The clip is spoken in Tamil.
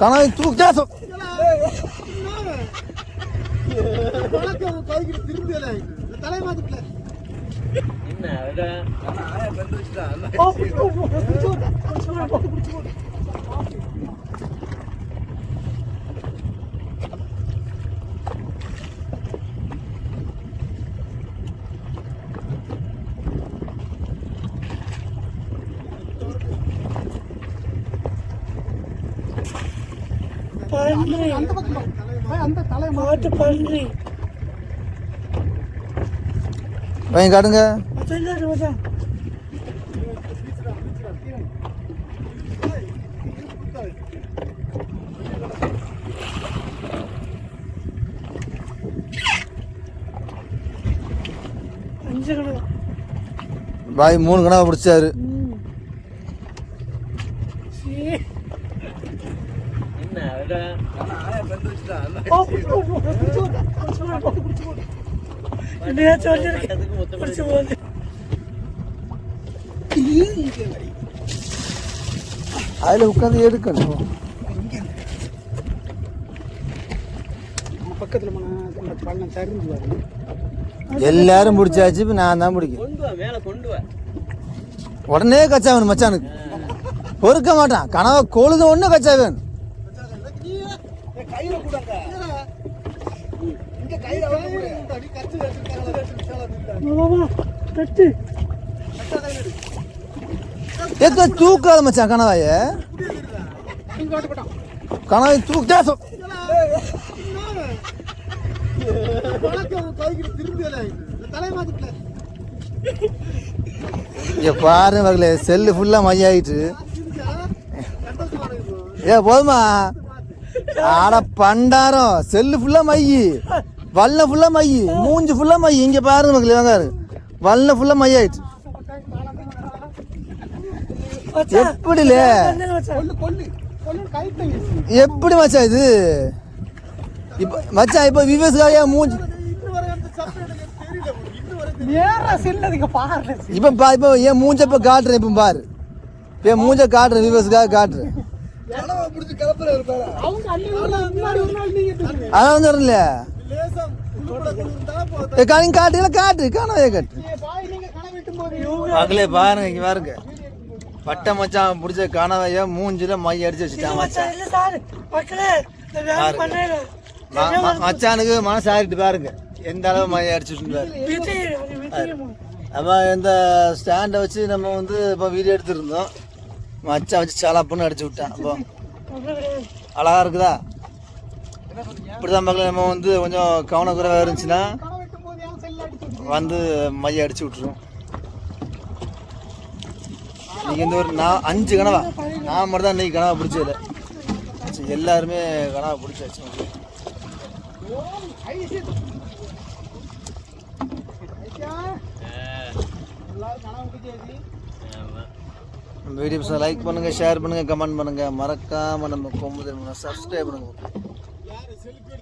கனவை தூக்கிட்டே சொ- பன்றி மாட்டு பன்றி வாங்கி காட்டுங்க. பாய் மூணு கனவை பிடிச்சாரு ம். சீ. ஓ, ஓ, ஓ, பிடிச்சு போடு, பிடிச்சு போடு, பிடிச்சு போடு. என்னையாச்சும் வச்சிருக்கேன். பிடிச்சு போடு. அதில் உட்காந்து எடுக்கணும். பக்கத்தில் எல்லாரும் பிடிச்சாச்சு இப்போ நான் தான் பிடிக்கும் உடனே கச்சாவன் மச்சானுக்கு. பொறுக்க மாட்டான். கனவை கொழுது ஒன்று கச்சாவன். கயிறு கூடங்க இங்க கயிறு கச்சு வா, வா, வா. கட்டு. எத்த தூக்காத மச்சான் கனவாய கனவை தூக்கிட்டே சொ- பாருங்க செல்லு ஃபுல்லா மையாயிட்டு ஏ போதுமா ஆட பண்டாரம் செல்லு ஃபுல்லா மையி. வல்ல ஃபுல்லா மையி. மூஞ்சி ஃபுல்லா மையி. இங்க பாருங்க மகளே வாங்க வல்ல ஃபுல்லா மையாயிட்டு. மச்சான், எப்படிலே? எப்படி மச்சான் இது? இப்ப மச்சான் இப்ப விவேஸ்காரியா மூஞ்சி இப்ப பா இப்ப என் மூஞ்ச இப்ப காட்டுறேன் இப்ப பாரு. இப்ப மூஞ்ச காட்டுறேன் விவேஸ்க்காக காட்டுறேன். அதான் கணக்கு காட்டுல காட்டு காணவே காட்டு. பாய் நீங்க கனவு விட்டு போது மகளே பாருங்க இங்க பாருங்க. பட்டை மச்சான் பிடிச்ச கனவைய மூஞ்சில மை அடிச்சு வச்சுட்டான் மச்சான், இல்ல சார். மக்களே, இந்த வேலை பாரு. பண்ணேன். ம- ம- மச்சானுக்கு மனசு ஆறிட்டு பாருங்க. எந்த அளவு மை அடிச்சு வச்சுருந்தாரு. நம்ம இந்த ஸ்டாண்டை வச்சு நம்ம வந்து இப்போ வீடியோ எடுத்துருந்தோம் மச்சான் வச்சு சலாப்புன்னு அடிச்சு விட்டேன். அப்போ அழகா இருக்குதா? இப்படிதான் பார்க்கல நம்ம வந்து கொஞ்சம் கவனக்குறைவாக இருந்துச்சுன்னா வந்து மைய அடிச்சு விட்டுரும் இன்னைக்கு இந்த ஒரு நான் அஞ்சு கனவா? நான் மட்டும் தான் இன்னைக்கு கனவா பிடிச்சதில்ல எல்லாருமே கனவா பிடிச்சாச்சு எல்லாரும் கனவு பிடிச்சாச்சு ஆமா வீடியோஸை லைக் பண்ணுங்கள் ஷேர் பண்ணுங்கள் கமெண்ட் பண்ணுங்கள் மறக்காமல் நம்ம கொம்பு சப்ஸ்கிரைப் பண்ணுங்கள் யாரு செல்ஃபி